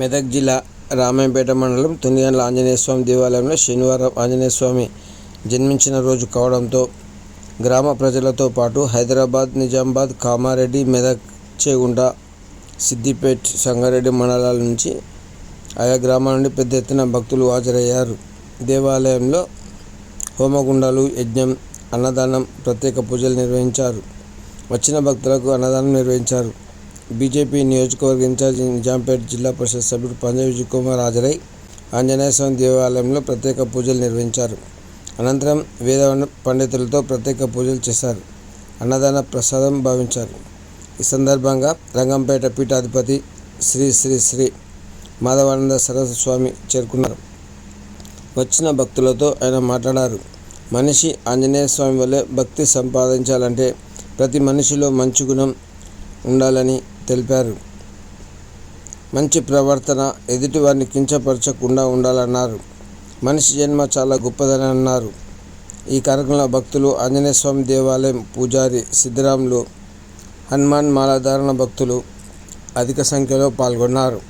మెదక్ జిల్లా రామాయంపేట మండలం తునిగండ్ల ఆంజనేయస్వామి దేవాలయంలో శనివారం ఆంజనేయస్వామి జన్మించిన రోజు కావడంతో గ్రామ ప్రజలతో పాటు హైదరాబాద్ నిజామాబాద్ కామారెడ్డి మెదక్ చేగుంట సిద్దిపేట్ సంగారెడ్డి మండలాల నుంచి ఆయా గ్రామాల నుండి పెద్ద ఎత్తున భక్తులు హాజరయ్యారు. దేవాలయంలో హోమగుండాలు యజ్ఞం అన్నదానం ప్రత్యేక పూజలు నిర్వహించారు. వచ్చిన భక్తులకు అన్నదానం నిర్వహించారు. బీజేపీ నియోజకవర్గ ఇన్ఛార్జి నిజాంపేట జిల్లా పరిషత్ సభ్యుడు పంజాబ్ విజయకుమార్ హాజరై ఆంజనేయస్వామి దేవాలయంలో ప్రత్యేక పూజలు నిర్వహించారు. అనంతరం వేద పండితులతో ప్రత్యేక పూజలు చేశారు. అన్నదాన ప్రసాదం భావించారు. ఈ సందర్భంగా రంగంపేట పీఠాధిపతి శ్రీ శ్రీ శ్రీ మాధవానంద సరస్వతి స్వామి చేరుకున్నారు. వచ్చిన భక్తులతో ఆయన మాట్లాడారు. మనిషి ఆంజనేయ స్వామి వల్లే భక్తి సంపాదించాలంటే ప్రతి మనిషిలో మంచి గుణం ఉండాలని తెలిపారు. మంచి ప్రవర్తన ఎదుటివారిని కించపరచకుండా ఉండాలన్నారు. మనిషి జన్మ చాలా గొప్పదని అన్నారు. ఈ కార్యక్రమంలో భక్తులు ఆంజనేయ స్వామి దేవాలయం పూజారి సిద్ధరాములు హనుమాన్ మాలాధారణ భక్తులు అధిక సంఖ్యలో పాల్గొన్నారు.